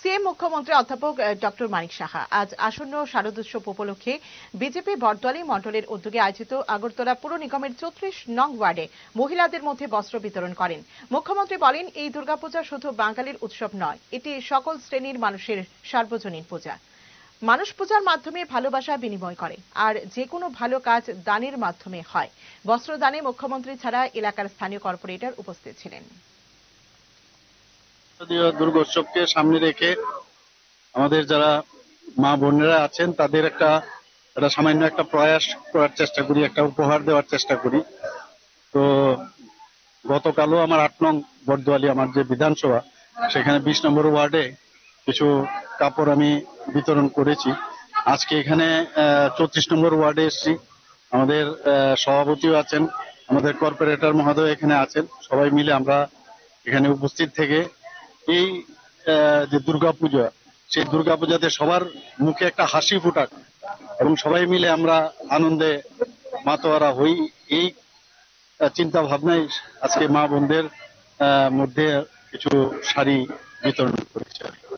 CM মুখ্যমন্ত্রী অধ্যাপক doctor Manik Saha আজ আসন্ন শারদোৎসব উপলক্ষে বিজেপি বরদলি মন্ডলের উদ্যোগে আয়োজিত আগরতলা পুর নিগমের চৌত্রিশ নং ওয়ার্ডে মহিলাদের মধ্যে বস্ত্র বিতরণ করেন। মুখ্যমন্ত্রী বলেন, এই দুর্গাপূজা শুধু বাঙালির উৎসব নয়, এটি সকল শ্রেণির মানুষের সার্বজনীন পূজা। মানুষ পূজার মাধ্যমে ভালোবাসা বিনিময় করে, আর যে কোনো ভালো কাজ দানের মাধ্যমে হয়। বস্ত্রদানে মুখ্যমন্ত্রী ছাড়া এলাকার স্থানীয় কর্পোরেটর উপস্থিত ছিলেন। শারদীয় দুর্গোৎসবকে সামনে রেখে আমাদের যারা মা বোনেরা আছেন, তাদের একটা একটা সামান্য একটা প্রয়াস করার চেষ্টা করি, একটা উপহার দেওয়ার চেষ্টা করি। তো গতকালও আমার আট নং বর্দোয়ালি আমার যে বিধানসভা, সেখানে বিশ নম্বর ওয়ার্ডে কিছু কাপড় আমি বিতরণ করেছি। আজকে এখানে চৌত্রিশ নম্বর ওয়ার্ডে এসেছি। আমাদের সভাপতিও আছেন, আমাদের কর্পোরেটর মহোদয় এখানে আছেন। সবাই মিলে আমরা এখানে উপস্থিত থেকে এই যে দুর্গাপূজা, সেই দুর্গাপূজাতে সবার মুখে একটা হাসি ফুটাক এবং সবাই মিলে আমরা আনন্দে মাতোয়ারা হই। এই চিন্তা ভাবনায় আজকে মা বোনদের মধ্যে কিছু শাড়ি বিতরণ করেছে